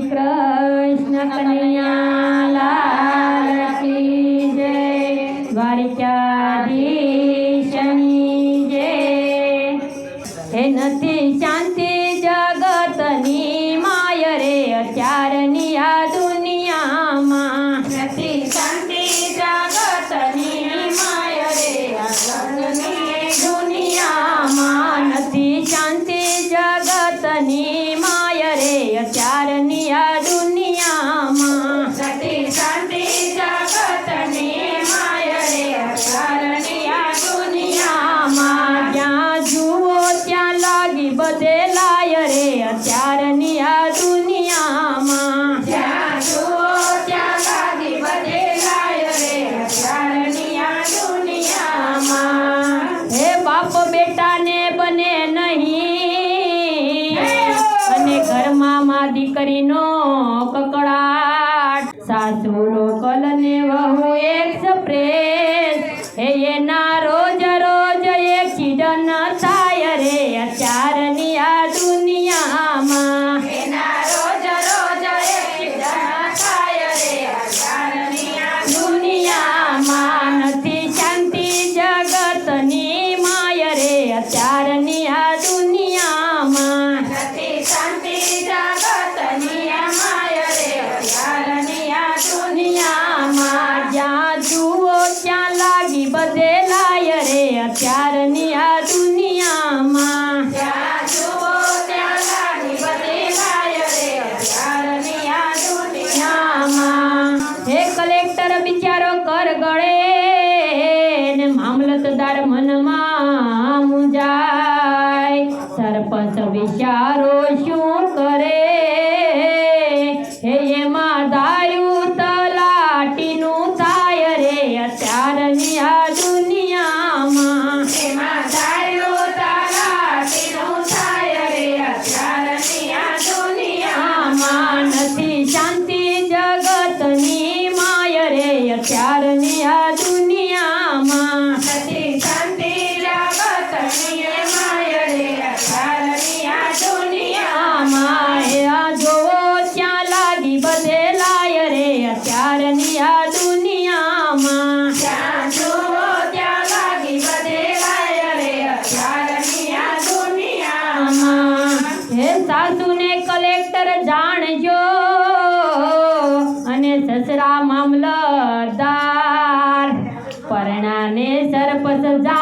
ministra ಏನ વિચારો શું કરે? सरदार परणाने सरपस जा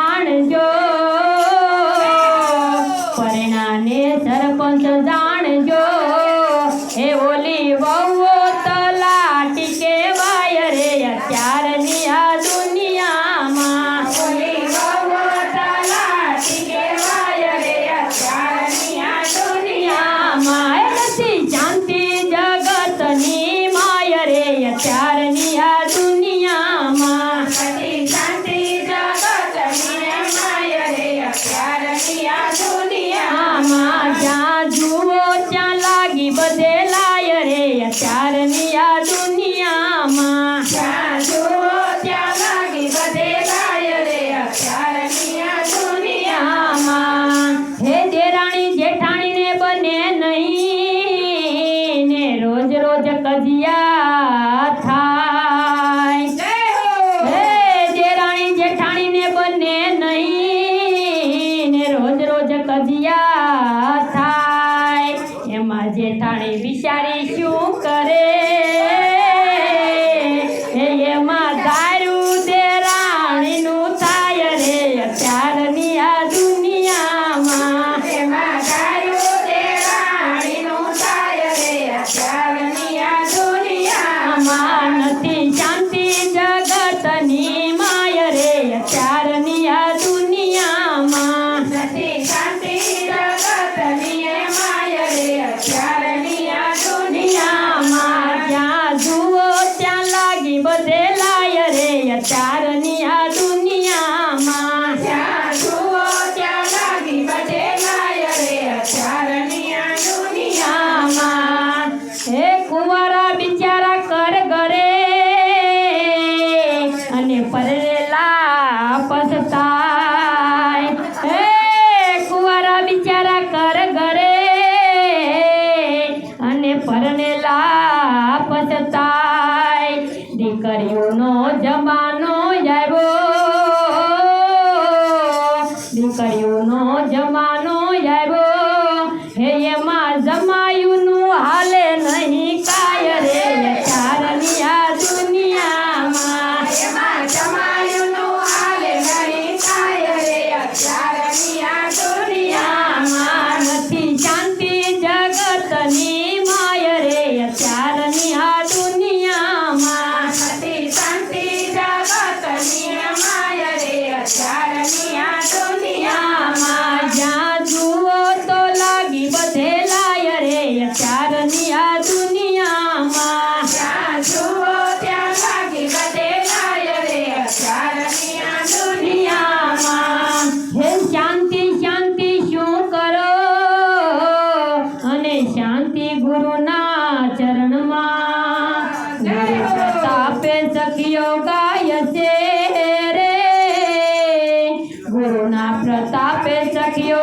કજિયા થાય. એમાં જેઠાણી વિચારી શું કરે કર બિચારા કર ગરે અને પરરેલા પસતાય. હે, કુંવારા બિચારા કર ગરે અને પરનેલા પસતાય. દીકરીઓનો જમાનો આવ્યો. દીકરીઓનો જમાનો આવ્યો. હે, એમાં સખીઓ ગાય છે રે. ગુરુના પ્રતાપે સખીઓ